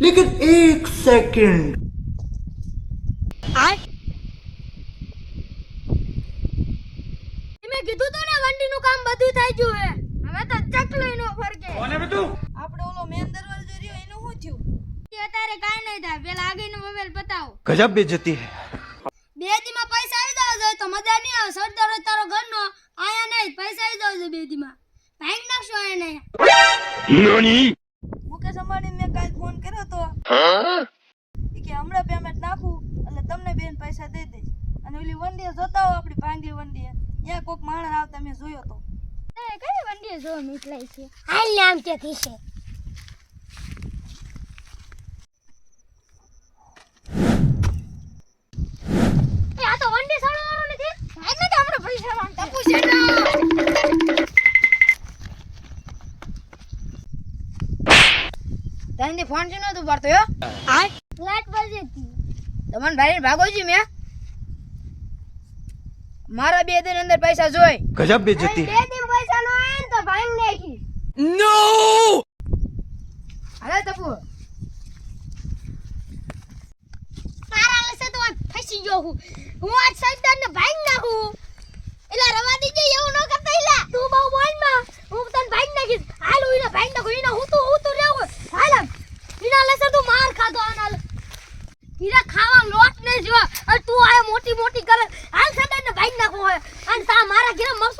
लेकिन एक सेकंड મેં કીધું તો ને વંડીનું કામ બધું થઈ ગયું હે હવે તો ચકલી નો ફરકે આપણે ઓલો મેન દરવાજો રહ્યો એનું શું થયું એ અત્યારે કાંઈ નહીં થાય પેલા આગળનો મોબાઈલ બતાવો गजब बेइज्जती है બે દીમાં પૈસા આવી જાવ જોઈએ તો મજા નહીં આવે સરદાર હોય તારો ઘરનો આયા નહીં પૈસા આવી જાવ જોઈએ બે દીમાં ભાંગ નાખશો આયા નહીં મુકેશ અંબાણી મેં કાલ ફોન કર્યો તો? કે હમણાં પેમેન્ટ નાખું એટલે તમને બેન પૈસા દઈ દઈશ. અને ઓલી વંડીએ જોતા હો આપણી ભાંગલી વંડીએ ત્યાં કોક માણસ આવતા મેં જોયો તો. કઈ વંડીએ જો નીકળાય છે? હાલ નામ આમ કે થીશે તને ફોન છે નતો પડતો યો આ ફ્લેટ પર જતી. તમન ભાઈ ભાગો જી મે? મારા બે દિન અંદર પૈસા જોઈ. ગજબ બે જતી. બે દિન પૈસા નો આય તો ભાઈ નાખી. નો અરે તપુ મારા લસે તો ફસી ગયો હું. હું આજ સાહેબ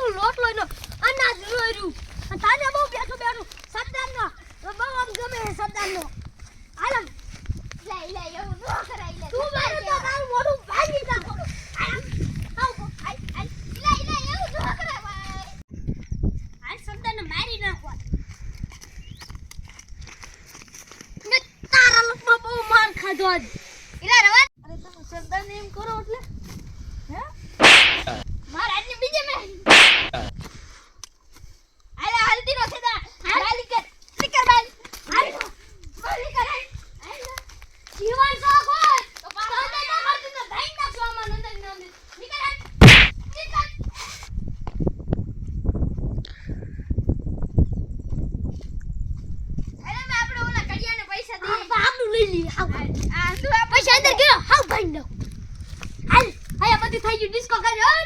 મરસું લોટ લોઈનો અનાજ રોયરું તાને બહુ બેઠું બેઠું સરદાર નો બહુ આમ ગમે છે સરદાર નો હાલ આમ. તું મારે તો તારું મોઢું ભાંગી એવું કરાય. આ મારી નાખવા. તારા લોકમાં બહુ માર ખાધો આજ. લીલી હાવ પછી અંદર ગયો. હાવ ભાઈ હાલ હાય બધી થઈ ગયું. ડિસ્કો કર્યો